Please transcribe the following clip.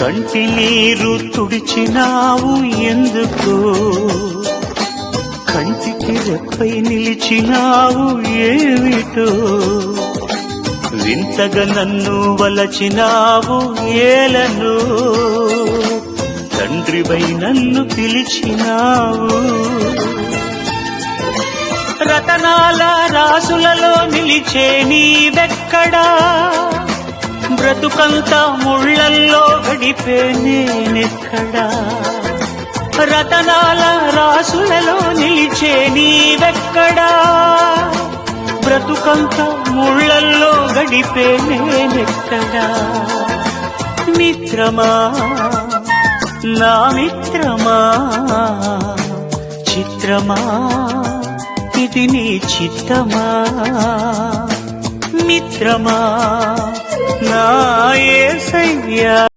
కంటి నీరు తుడిచినావు ఎందుకు? కంటికి రెప్పై నిలిచినావు ఏమిటో? వింతగా నన్ను వలచినావు ఏలను? తండ్రిపై నన్ను పిలిచినావు. రతనాల రాసులలో నిలిచే నీవెక్కడా? బ్రతుకంతా ముళ్ళల్లో గడిపే నేనెక్కడా? రతనాల రాసులలో నిలిచే నీవెక్కడా? బ్రతుకంతా ముళ్ళల్లో గడిపే నేనెక్కడా? మిత్రమా? నా మిత్రమా? చిత్రమా? ఇది నీ చిత్తమా? మిత్రమా? నా ఏసయ్యా.